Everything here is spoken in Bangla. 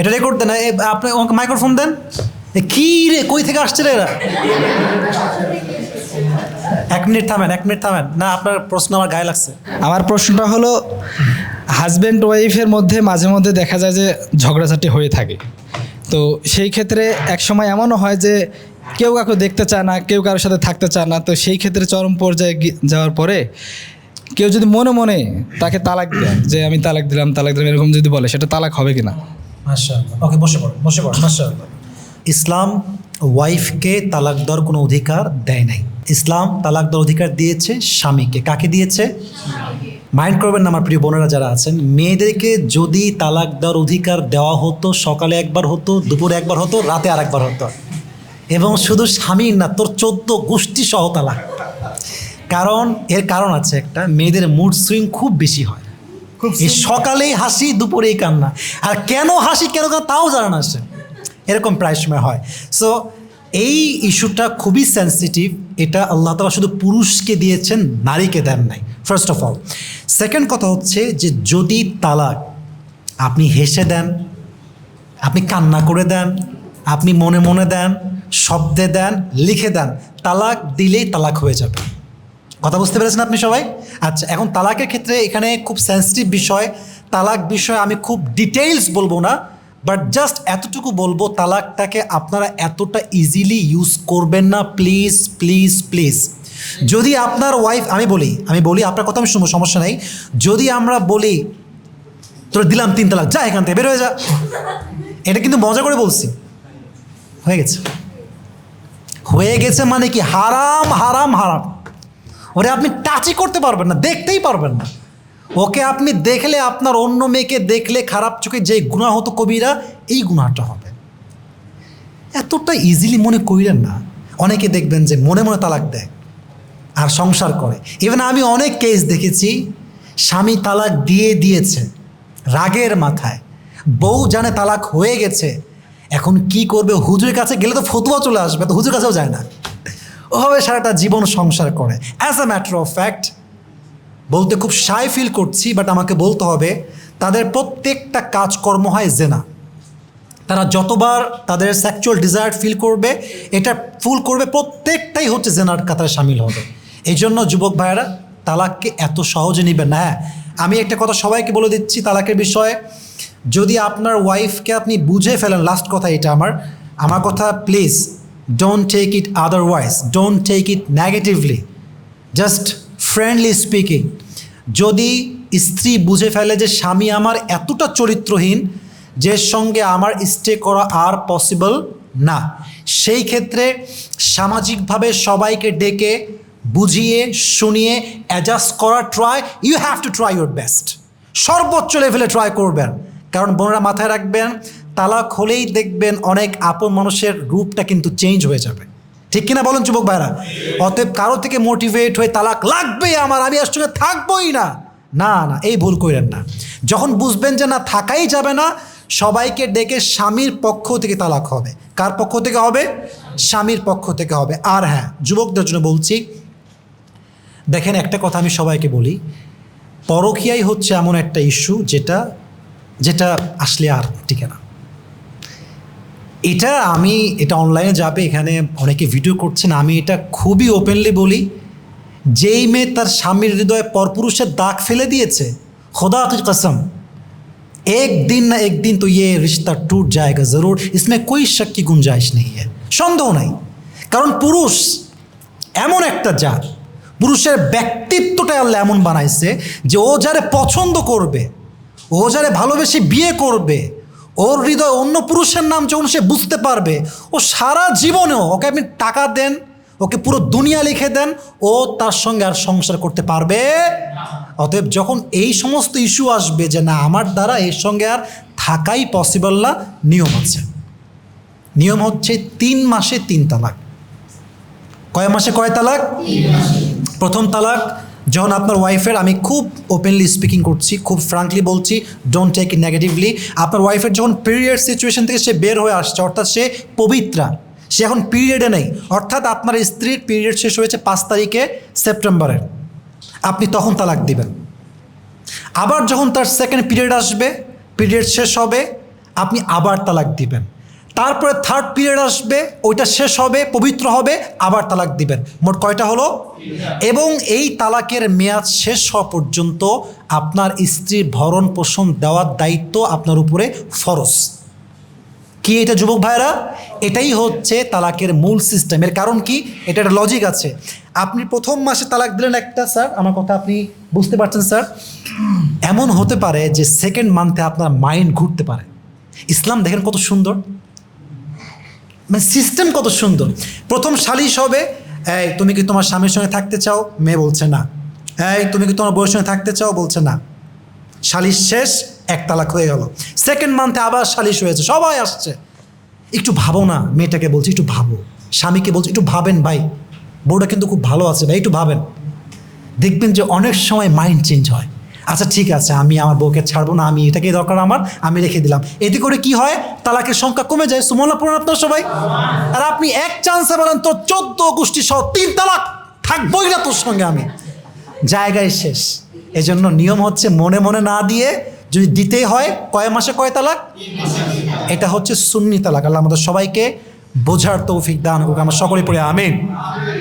এটা রেকর্ড দেন আপনি মাইক্রোফোন দেন। কি রে, কই থেকে আসছে রে এরা? এক মিনিট থামেন, এক মিনিট থামেন। না, আপনার প্রশ্ন আমার গায়ে লাগছে। আমার প্রশ্নটা হলো হাজব্যান্ড ওয়াইফের মধ্যে মাঝে মধ্যে দেখা যায় যে ঝগড়াঝাটি হয়ে থাকে। তো সেই ক্ষেত্রে এক সময় এমনও হয় যে কেউ কাউকে দেখতে চায় না, কেউ কারোর সাথে থাকতে চায় না। তো সেই ক্ষেত্রে চরম পর্যায়ে যাওয়ার পরে কেউ যদি মনে মনে তাকে তালাক দেয়, যে আমি তালাক দিলাম তালাক দিলাম, এরকম যদি বলে, সেটা তালাক হবে কিনা? ওকে বসে পড়ো বসে পড়ো ইসলাম ওয়াইফকে তালাক দেওয়ার কোনো অধিকার দেয় নাই। ইসলাম তালাক দেওয়ার অধিকার দিয়েছে স্বামীকে। কাকে দিয়েছে? মাইন্ড করবেন না আমার প্রিয় বোনেরা যারা আছেন, মেয়েদেরকে যদি তালাক দেওয়ার অধিকার দেওয়া হতো, সকালে একবার হতো, দুপুরে একবার হতো, রাতে আর একবার হতো। এবং শুধু স্বামীর না, তোর চোদ্দ গোষ্ঠী সহ তালাক। কারণ, এর কারণ আছে একটা, মেয়েদের মুড সুইং খুব বেশি হয়। সকালেই হাসি দুপুরেই কান্না। আর কেন হাসি কেন কান্না তাও জানে না সে এরকম প্রায় সময় হয়। সো এই ইস্যুটা খুবই সেন্সিটিভ এটা আল্লাহ তালা শুধু পুরুষকে দিয়েছেন নারীকে দেন নাই। ফার্স্ট অফ অল সেকেন্ড কথা হচ্ছে যে যদি তালাক আপনি হেসে দেন আপনি কান্না করে দেন আপনি মনে মনে দেন শব্দে দেন লিখে দেন তালাক দিলেই তালাক হয়ে যাবে। কথা বুঝতে পেরেছেন আপনি সবাই? আচ্ছা এখন তালাকের ক্ষেত্রে এখানে খুব সেন্সিটিভ বিষয়। তালাক বিষয়ে আমি খুব ডিটেইলস বলব না বাট জাস্ট এতটুকু বলব, তালাকটাকে আপনারা এতটা ইজিলি ইউজ করবেন না। প্লিজ প্লিজ প্লিজ যদি আপনার ওয়াইফ আমি বলি আমি বলি, আপনার কথা আমি শুনব, সমস্যা নেই। যদি আমরা বলি, তোর দিলাম তিন তালাক, যা এখান থেকে, বের হয়ে যা। এটা কিন্তু মজা করে বলছি। হয়ে গেছে। হয়ে গেছে মানে কি? হারাম হারাম হারাম। ওরে আপনি টাচই করতে পারবেন না, দেখতেই পারবেন না। ওকে আপনি দেখলে আপনার অন্য মেয়েকে দেখলে খারাপ চোখে যে গুণা হতো কবিরা, এই গুণাটা হবে। এতটা ইজিলি মনে করিলেন না। অনেকে দেখবেন যে মনে মনে তালাক দেয় আর সংসার করে। ইভেন আমি অনেক কেস দেখেছি, স্বামী তালাক দিয়ে দিয়েছে, রাগের মাথায়। বউ জানে তালাক হয়ে গেছে, এখন কি করবে? হুজুরের কাছে গেলে তো ফতুয়া চলে আসবে, তো হুজুর কাছেও যায় না। ওভাবে সারাটা জীবন সংসার করে। As a matter of fact বলতে খুব সাই ফিল করছি বাট আমাকে বলতে হবে, তাদের প্রত্যেকটা কাজকর্ম হয় জেনা। তারা যতবার তাদের সেক্সুয়াল ডিজায়ার ফিল করবে, এটা ফুল করবে, প্রত্যেকটাই হচ্ছে জেনার কাতারে সামিল হবে। এই জন্য যুবক ভাইয়েরা, তালাককে এত সহজে নেবেন না। হ্যাঁ আমি একটা কথা সবাইকে বলে দিচ্ছি তালাকের বিষয়ে। যদি আপনার ওয়াইফকে আপনি বুঝে ফেলেন লাস্ট কথা এটা আমার। আমার কথা please don't take it otherwise don't take it negatively just friendly speaking যদি স্ত্রী বুঝে ফেলে যে স্বামী আমার এতটা চরিত্রহীন, যে সঙ্গে আমার স্টে করা আর পসিবল না। সেই ক্ষেত্রে সামাজিকভাবে সবাইকে ডেকে বুঝিয়ে, শুনিয়ে অ্যাডজাস্ট করার try you have to try your best সর্বোচ্চ লেভেলে ট্রাই করবেন। কারণ বোনেরা মাথায় রাখবেন তালাক হলেই দেখবেন অনেক আপন মানুষের রূপটা কিন্তু চেঞ্জ হয়ে যাবে। ঠিক কিনা বলুন যুবক ভাইরা? অতএব কারও থেকে মোটিভেট হয়ে তালাক লাগবে আমার, আমি আর সঙ্গে থাকবোই না। না না, এই ভুল করেন না। যখন বুঝবেন যে না, থাকাই যাবে না, সবাইকে ডেকে স্বামীর পক্ষ থেকে তালাক হবে। কার পক্ষ থেকে হবে? স্বামীর পক্ষ থেকে হবে। আর হ্যাঁ যুবকদের জন্য বলছি, দেখেন একটা কথা আমি সবাইকে বলি, পরকীয়াই হচ্ছে এমন একটা ইস্যু যেটা যেটা আসলে আর টিকে না এটা আমি এটা অনলাইনে যাবে এখানে অনেকে ভিডিও করছেন আমি এটা খুবই ওপেনলি বলি যেই মেয়ে তার স্বামীর হৃদয়ে পরপুরুষের দাগ ফেলে দিয়েছে খোদা কি কসম एक दिन ना एक दिन तो ये रिश्ता टूट जाएगा ज़रूर इसमें कोई शक की गुंजाइश नहीं है সন্দেহ নাই কারণ পুরুষ এমন একটা জাত পুরুষের ব্যক্তিত্বটা আল্লাহ এমন বানাইছে যে ও যারে পছন্দ করবে ও যারে ভালোবেসে বিয়ে করবে ওর হৃদয় অন্য পুরুষের নাম যখন সে বুঝতে পারবে, ও সারা জীবনেও ওকে আপনি টাকা দেন, ওকে পুরো দুনিয়া লিখে দেন, ও তার সঙ্গে আর সংসার করতে পারবে? অতএব যখন এই সমস্ত ইস্যু আসবে যে না, আমার দ্বারা এর সঙ্গে আর থাকাই পসিবল না, নিয়ম আছে। নিয়ম হচ্ছে তিন মাসে তিন তালাক। কয় মাসে কয় তালাক? প্রথম তালাক যখন আপনার ওয়াইফের আমি খুব ওপেনলি স্পিকিং করছি, খুব ফ্রাঙ্কলি বলছি ডোন্ট টেক নেগেটিভলি আপনার ওয়াইফের যখন পিরিয়ড সিচুয়েশন থেকে সে বের হয়ে আসছে, অর্থাৎ সে পবিত্রা, সে এখন পিরিয়ডে নেই, অর্থাৎ আপনার স্ত্রীর পিরিয়ড শেষ হয়েছে পাঁচ তারিখে সেপ্টেম্বরের, আপনি তখন তালাক দিবেন। আবার যখন তার সেকেন্ড পিরিয়ড আসবে পিরিয়ড শেষ হবে, আপনি আবার তালাক দিবেন। তারপরে থার্ড পিরিয়ড আসবে ওইটা শেষ হবে পবিত্র হবে আবার তালাক দিবেন। মোট কয়টা হলো? এবং এই তালাকের মেয়াদ শেষ হওয়া পর্যন্ত আপনার স্ত্রীর ভরণ পোষণ দেওয়ার দায়িত্ব আপনার উপরে ফরজ। কি এটা যুবক ভাইরা এটাই হচ্ছে তালাকের মূল সিস্টেম এর কারণ কি? এটা একটা লজিক আছে। আপনি প্রথম মাসে তালাক দিলেন একটা স্যার আমার কথা আপনি বুঝতে পারছেন স্যার এমন হতে পারে যে সেকেন্ড মান্থে আপনার মাইন্ড ঘুরতে পারে। ইসলাম দেখেন কত সুন্দর। মানে সিস্টেম কত সুন্দর। প্রথম সালিশ হবে, এই, তুমি কি তোমার স্বামীর সঙ্গে থাকতে চাও? মেয়ে বলছে, না। এই, তুমি কি তোমার বউয়ের সঙ্গে থাকতে চাও? বলছে, না। সালিশ শেষ, এক তালাক হয়ে গেল। সেকেন্ড মান্থে আবার সালিশ হয়েছে, সবাই আসছে। একটু ভাবো না, মেয়েটাকে বলছি, একটু ভাবো। স্বামীকে বলছি, একটু ভাবেন ভাই। বউটা কিন্তু খুব ভালো আছে ভাই, একটু ভাবেন। দেখবেন যে অনেক সময় মাইন্ড চেঞ্জ হয়। আচ্ছা ঠিক আছে, আমি আমার বউকে ছাড়বো না, আমি এটাকেই দরকার আমার, আমি রেখে দিলাম। এতে করে কি হয়? তালাকের সংখ্যা কমে যায়। সুমলা পড়েন আপনার সবাই। আর আপনি এক চান্সে বলেন তোর চোদ্দ গোষ্ঠী সহ তিন তালাক, থাকবোই না তোর সঙ্গে আমি। জায়গায় শেষ। এজন্য নিয়ম হচ্ছে মনে মনে না দিয়ে যদি দিতেই হয়, কয় মাসে কয় তালাক? এটা হচ্ছে সুন্নি তালাক। আল্লাহ আমাদের সবাইকে বোঝার তৌফিক দান করুক। আমরা সকলে পড়ে, আমিন।